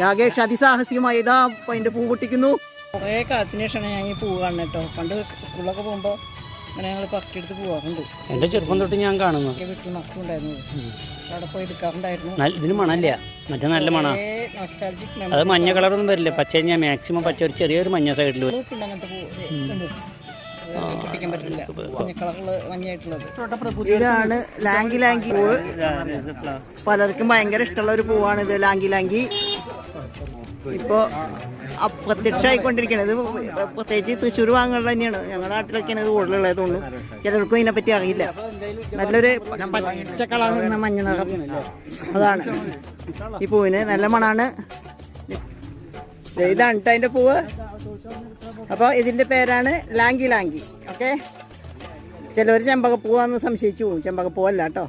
രാകേഷ് അതിസാഹസികമായി ഇതാ അതിന്റെ പൂ പൊട്ടിക്കുന്നു. കുറേ കാലത്തിന് ശേഷമാണ് ഞാൻ ഈ പൂ കാണുന്നത് കേട്ടോ. പണ്ട് സ്കൂളിലൊക്കെ പോകുമ്പോൾ ഇങ്ങനെ ഞങ്ങൾ പറിച്ചെടുത്ത് പോകാറുണ്ട് എന്റെ ചെറുപ്പം തൊട്ട് ഞാൻ കാണുന്നു വീട്ടിൽ നിറച്ചുണ്ടായിരുന്നു അവിടെ പോയി എടുക്കാറുണ്ടായിരുന്നു. ഇതിന് മണല്ല മറ്റേ നല്ല മണ. അത് മഞ്ഞ കളറൊന്നും വരില്ല. പച്ച ഞാൻ മാക്സിമം പച്ച ഒരു ചെറിയൊരു മഞ്ഞ സൈഡിൽ ഇതാണ് ലാങ്കി ലാങ്കി പൂവ് പലർക്കും ഭയങ്കര ഇഷ്ടമുള്ള ഒരു പൂവാണ് ഇത് ലാങ്കി ലാങ്കി. ഇപ്പോ അപ്രത്യക്ഷമായിക്കൊണ്ടിരിക്കുന്നത് പ്രത്യേകിച്ച് തൃശ്ശൂർ ഭാഗങ്ങളിൽ തന്നെയാണ്. ഞങ്ങളുടെ നാട്ടിലൊക്കെയാണ് ഇത് കൂടുതലുള്ളത് തോന്നുന്നു ചിലർക്കും ഇതിനെപ്പറ്റി അറിയില്ല. നല്ലൊരു പച്ചക്കളാണ് മഞ്ഞ നിറം. അതാണ്. ഈ പൂവിന് നല്ല മണാണ്. ഇതാണ് ട്ടോ അതിന്റെ പൂവ്. അപ്പോൾ ഇതിന്റെ പേരാണ് ലാങ്കി ലാങ്കി. ഓക്കെ? ചിലവർ ചെമ്പകപ്പൂവാന്ന് സംശയിച്ചു പോകും. ചെമ്പകപ്പൂവല്ല കേട്ടോ